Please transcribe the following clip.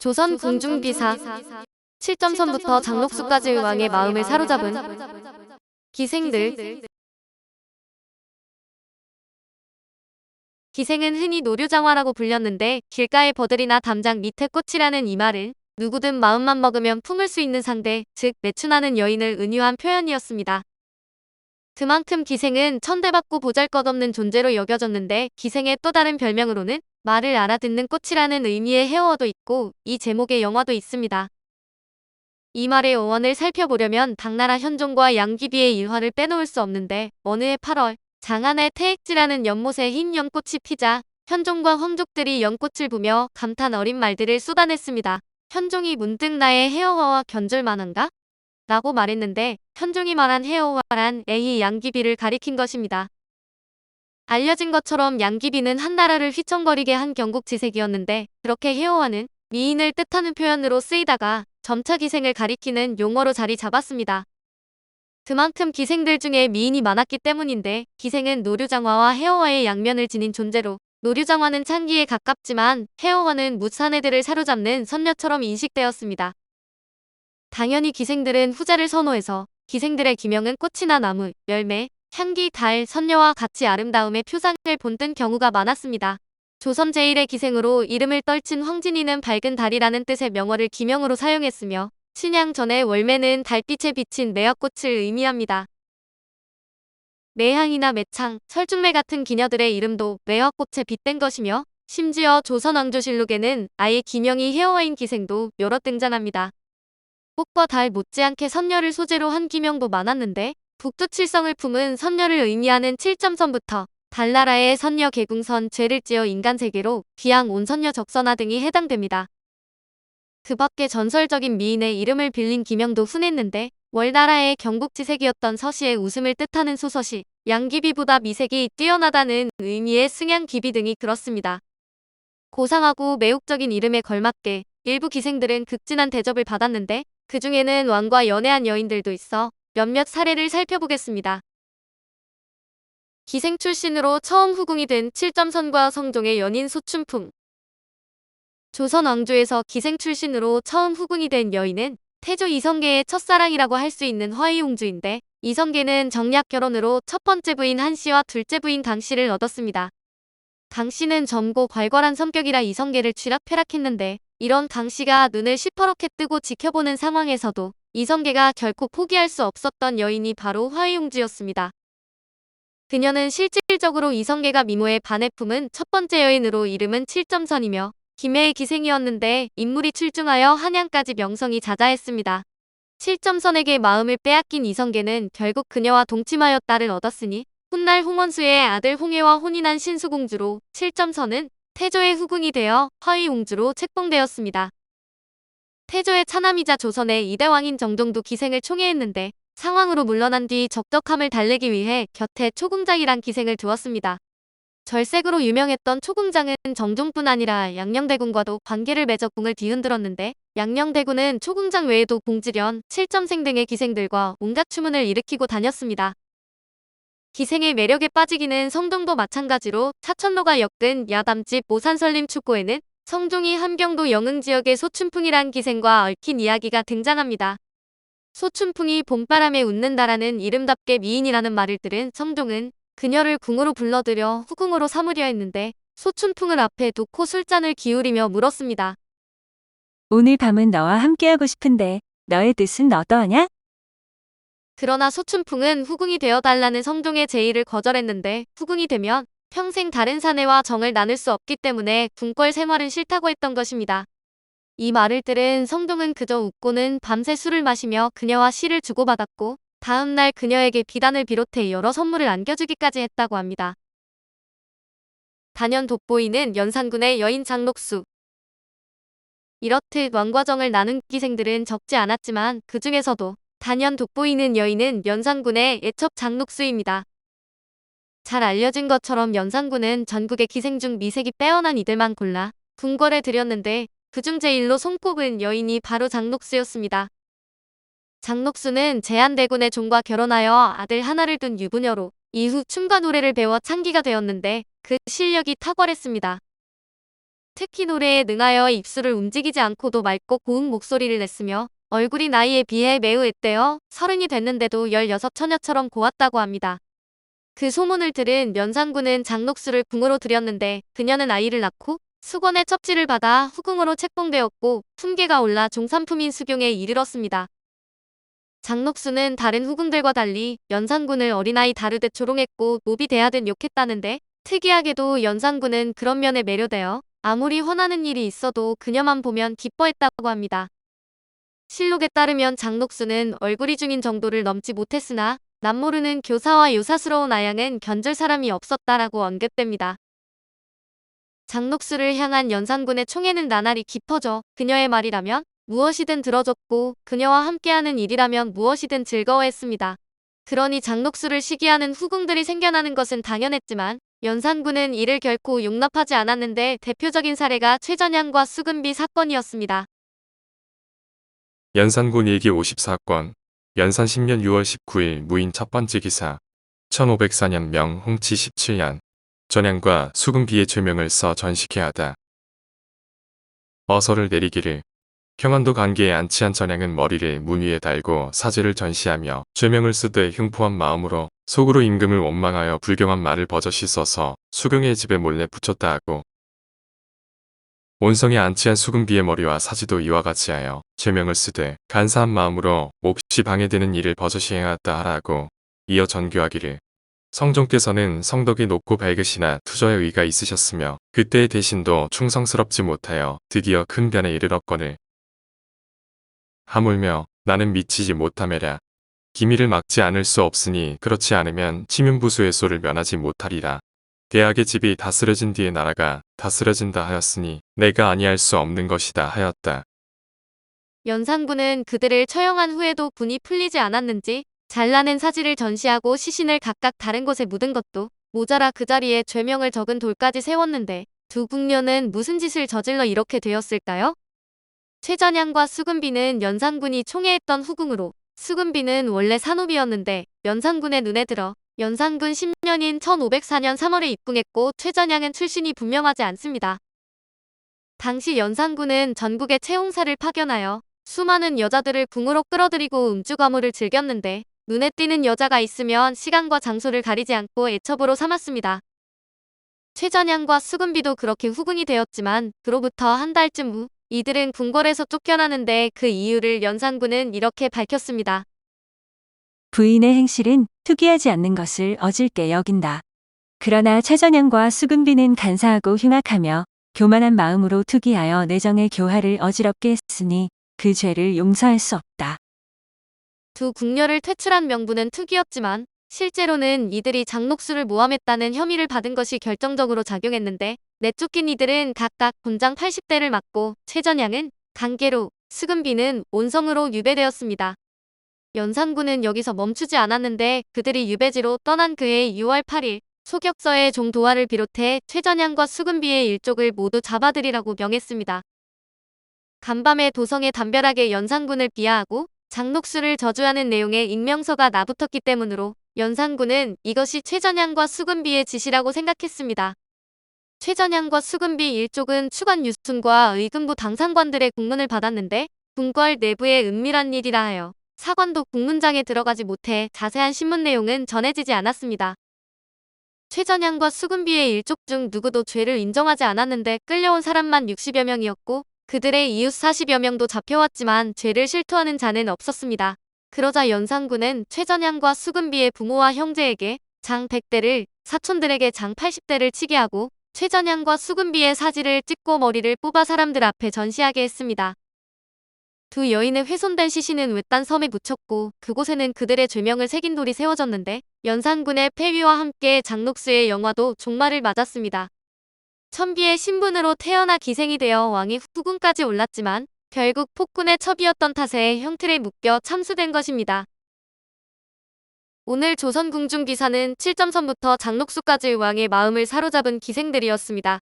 조선 궁중비사 7점선부터 장록수까지의 왕의 마음을 사로잡은 기생들 기생은 흔히 노류장화라고 불렸는데 길가의 버들이나 담장 밑에 꽃이라는 이 말은 누구든 마음만 먹으면 품을 수 있는 상대, 즉 매춘하는 여인을 은유한 표현이었습니다. 그만큼 기생은 천대받고 보잘것없는 존재로 여겨졌는데 기생의 또 다른 별명으로는 말을 알아듣는 꽃이라는 의미의 해어도 있고 이 제목의 영화도 있습니다. 이 말의 어원을 살펴보려면 당나라 현종과 양귀비의 일화를 빼놓을 수 없는데 어느 해 8월 장안의 태액지라는 연못에 흰 연꽃이 피자 현종과 황족들이 연꽃을 보며 감탄 어린 말들을 쏟아냈습니다. 현종이 문득 나의 헤어와와 견줄만한가? 라고 말했는데 현종이 말한 헤어와란 에이 양귀비를 가리킨 것입니다. 알려진 것처럼 양귀비는 한 나라를 휘청거리게 한 경국지색이었는데 그렇게 헤어와는 미인을 뜻하는 표현으로 쓰이다가 점차 기생을 가리키는 용어로 자리 잡았습니다. 그만큼 기생들 중에 미인이 많았기 때문인데 기생은 노류장화와 헤어와의 양면을 지닌 존재로 노류장화는 창기에 가깝지만 헤어와는 무사내들을 사로잡는 선녀처럼 인식되었습니다. 당연히 기생들은 후자를 선호해서 기생들의 기명은 꽃이나 나무, 열매, 향기, 달, 선녀와 같이 아름다움의 표상을 본뜬 경우가 많았습니다. 조선 제1의 기생으로 이름을 떨친 황진이는 밝은 달이라는 뜻의 명어를 기명으로 사용했으며 신양 전의 월매는 달빛에 비친 매화꽃을 의미합니다. 매향이나 매창, 설중매 같은 기녀들의 이름도 매화꽃에 빗댄 것이며 심지어 조선왕조실록에는 아예 기명이 헤어와인 기생도 여러 등장합니다. 꽃과 달 못지않게 선녀를 소재로 한 기명도 많았는데 북두 칠성을 품은 선녀를 의미하는 7점선부터 달나라의 선녀 개궁선 죄를 지어 인간 세계로 귀양 온 선녀 적선화 등이 해당됩니다. 그 밖에 전설적인 미인의 이름을 빌린 기명도 흔했는데 월나라의 경국지색이었던 서시의 웃음을 뜻하는 소서시, 양기비보다 미색이 뛰어나다는 의미의 승양기비 등이 그렇습니다. 고상하고 매혹적인 이름에 걸맞게 일부 기생들은 극진한 대접을 받았는데 그 중에는 왕과 연애한 여인들도 있어 몇몇 사례를 살펴보겠습니다. 기생 출신으로 처음 후궁이 된 7점선과 성종의 연인 소춘풍 조선 왕조에서 기생 출신으로 처음 후궁이 된 여인은 태조 이성계의 첫사랑이라고 할 수 있는 화의공주인데 이성계는 정략 결혼으로 첫 번째 부인 한씨와 둘째 부인 강씨를 얻었습니다. 강씨는 젊고 괄괄한 성격이라 이성계를 쥐락펴락했는데 이런 강씨가 눈을 시퍼렇게 뜨고 지켜보는 상황에서도 이성계가 결코 포기할 수 없었던 여인이 바로 화의용주였습니다. 그녀는 실질적으로 이성계가 미모에 반해 품은 첫 번째 여인으로 이름은 7점선이며 김해의 기생이었는데 인물이 출중하여 한양까지 명성이 자자했습니다. 7점선에게 마음을 빼앗긴 이성계는 결국 그녀와 동침하여 딸을 얻었으니 훗날 홍원수의 아들 홍해와 혼인한 신수공주로 7점선은 태조의 후궁이 되어 화의공주로 책봉되었습니다. 태조의 차남이자 조선의 이대왕인 정종도 기생을 총애했는데 상황으로 물러난 뒤 적적함을 달래기 위해 곁에 초궁장이란 기생을 두었습니다. 절색으로 유명했던 초궁장은 정종뿐 아니라 양녕대군과도 관계를 맺어 궁을 뒤흔들었는데 양녕대군은 초궁장 외에도 공지련, 칠점생 등의 기생들과 온갖 추문을 일으키고 다녔습니다. 기생의 매력에 빠지기는 성동도 마찬가지로 차천로가 엮은 야담집 모산설림 축고에는 성종이 함경도 영흥 지역의 소춘풍이란 기생과 얽힌 이야기가 등장합니다. 소춘풍이 봄바람에 웃는다라는 이름답게 미인이라는 말을 들은 성종은 그녀를 궁으로 불러들여 후궁으로 삼으려 했는데 소춘풍을 앞에 두고 술잔을 기울이며 물었습니다. 오늘 밤은 너와 함께하고 싶은데 너의 뜻은 어떠하냐? 그러나 소춘풍은 후궁이 되어달라는 성종의 제의를 거절했는데 후궁이 되면 평생 다른 사내와 정을 나눌 수 없기 때문에 궁궐 생활은 싫다고 했던 것입니다. 이 말을 들은 성종은 그저 웃고는 밤새 술을 마시며 그녀와 시를 주고받았고 다음 날 그녀에게 비단을 비롯해 여러 선물을 안겨주기까지 했다고 합니다. 단연 돋보이는 연산군의 여인 장록수 이렇듯 왕과 정을 나눈 기생들은 적지 않았지만 그 중에서도 단연 돋보이는 여인은 연산군의 애첩 장록수입니다. 잘 알려진 것처럼 연산군은 전국의 기생 중 미색이 빼어난 이들만 골라 궁궐에 들였는데 그중 제일로 손꼽은 여인이 바로 장록수였습니다. 장록수는 제한대군의 종과 결혼하여 아들 하나를 둔 유부녀로 이후 춤과 노래를 배워 창기가 되었는데 그 실력이 탁월했습니다. 특히 노래에 능하여 입술을 움직이지 않고도 맑고 고운 목소리를 냈으며 얼굴이 나이에 비해 매우 앳되어 서른이 됐는데도 16 처녀처럼 고왔다고 합니다. 그 소문을 들은 연산군은 장녹수를 궁으로 들였는데 그녀는 아이를 낳고 수건의 첩지를 받아 후궁으로 책봉되었고 품계가 올라 종산품인 수경에 이르렀습니다. 장녹수는 다른 후궁들과 달리 연산군을 어린아이 다루듯 조롱했고 노비 대하듯 욕했다는데 특이하게도 연산군은 그런 면에 매료되어 아무리 화나는 일이 있어도 그녀만 보면 기뻐했다고 합니다. 실록에 따르면 장녹수는 얼굴이 중인 정도를 넘지 못했으나 남모르는 교사와 요사스러운 아양은 견줄 사람이 없었다라고 언급됩니다. 장녹수를 향한 연산군의 총애는 나날이 깊어져 그녀의 말이라면 무엇이든 들어줬고 그녀와 함께하는 일이라면 무엇이든 즐거워했습니다. 그러니 장녹수를 시기하는 후궁들이 생겨나는 것은 당연했지만 연산군은 이를 결코 용납하지 않았는데 대표적인 사례가 최전향과 수근비 사건이었습니다. 연산군 일기 54권 연산 10년 6월 19일 무인 첫 번째 기사. 1504년 명 홍치 17년. 전향과 수금비의 죄명을 써 전식해야 하다. 어서를 내리기를. 경안도 관계에 안치한 전향은 머리를 문 위에 달고 사죄를 전시하며 죄명을 쓰되 흉포한 마음으로 속으로 임금을 원망하여 불경한 말을 버젓이 써서 수경의 집에 몰래 붙였다 하고 온성에 안치한 수금비의 머리와 사지도 이와 같이 하여 죄명을 쓰되 간사한 마음으로 몹시 방해되는 일을 버젓이 행하였다 하라고 이어 전교하기를. 성종께서는 성덕이 높고 밝으시나 투저에 의가 있으셨으며 그때의 대신도 충성스럽지 못하여 드디어 큰 변에 이르렀거늘. 하물며 나는 미치지 못하매라. 기미를 막지 않을 수 없으니 그렇지 않으면 치면부수의 소를 면하지 못하리라. 대학의 집이 다스려진 뒤에 나라가 다스려진다 하였으니 내가 아니할 수 없는 것이다 하였다. 연산군은 그들을 처형한 후에도 분이 풀리지 않았는지 잘라낸 사지를 전시하고 시신을 각각 다른 곳에 묻은 것도 모자라 그 자리에 죄명을 적은 돌까지 세웠는데 두 궁녀는 무슨 짓을 저질러 이렇게 되었을까요? 최전향과 수근비는 연산군이 총애했던 후궁으로 수근비는 원래 산후비였는데 연산군의 눈에 들어 연산군 10년인 1504년 3월에 입궁했고 최전향은 출신이 분명하지 않습니다. 당시 연산군은 전국에 채용사를 파견하여 수많은 여자들을 궁으로 끌어들이고 음주가무를 즐겼는데 눈에 띄는 여자가 있으면 시간과 장소를 가리지 않고 애첩으로 삼았습니다. 최전향과 수근비도 그렇게 후궁이 되었지만 그로부터 한 달쯤 후 이들은 궁궐에서 쫓겨나는데 그 이유를 연산군은 이렇게 밝혔습니다. 부인의 행실은 투기하지 않는 것을 어질게 여긴다. 그러나 최전향과 수근비는 간사하고 흉악하며 교만한 마음으로 투기하여 내정의 교화를 어지럽게 했으니 그 죄를 용서할 수 없다. 두 궁녀를 퇴출한 명분은 투기였지만 실제로는 이들이 장녹수를 모함했다는 혐의를 받은 것이 결정적으로 작용했는데 내쫓긴 이들은 각각 곤장 80대를 맞고 최전향은 강계로 수근비는 온성으로 유배되었습니다. 연산군은 여기서 멈추지 않았는데 그들이 유배지로 떠난 그해 6월 8일 소격서에 종도화를 비롯해 최전향과 수근비의 일족을 모두 잡아들이라고 명했습니다. 간밤에 도성에 담벼락에 연산군을 비하하고 장녹수를 저주하는 내용의 익명서가 나붙었기 때문으로 연산군은 이것이 최전향과 수근비의 짓이라고 생각했습니다. 최전향과 수근비 일족은 추관 유순과 의금부 당상관들의 국문을 받았는데 궁궐 내부의 은밀한 일이라 하여 사관도 국문장에 들어가지 못해 자세한 신문 내용은 전해지지 않았습니다. 최전향과 수근비의 일족 중 누구도 죄를 인정하지 않았는데 끌려온 사람만 60여 명이었고 그들의 이웃 40여 명도 잡혀왔지만 죄를 실토하는 자는 없었습니다. 그러자 연산군은 최전향과 수근비의 부모와 형제에게 장 100대를 사촌들에게 장 80대를 치게 하고 최전향과 수근비의 사지를 찍고 머리를 뽑아 사람들 앞에 전시하게 했습니다. 두 여인의 훼손된 시신은 외딴 섬에 묻혔고 그곳에는 그들의 죄명을 새긴 돌이 세워졌는데 연산군의 폐위와 함께 장녹수의 영화도 종말을 맞았습니다. 천비의 신분으로 태어나 기생이 되어 왕의 후궁까지 올랐지만 결국 폭군의 첩이었던 탓에 형틀에 묶여 참수된 것입니다. 오늘 조선 궁중 기사는 7점선부터 장녹수까지 왕의 마음을 사로잡은 기생들이었습니다.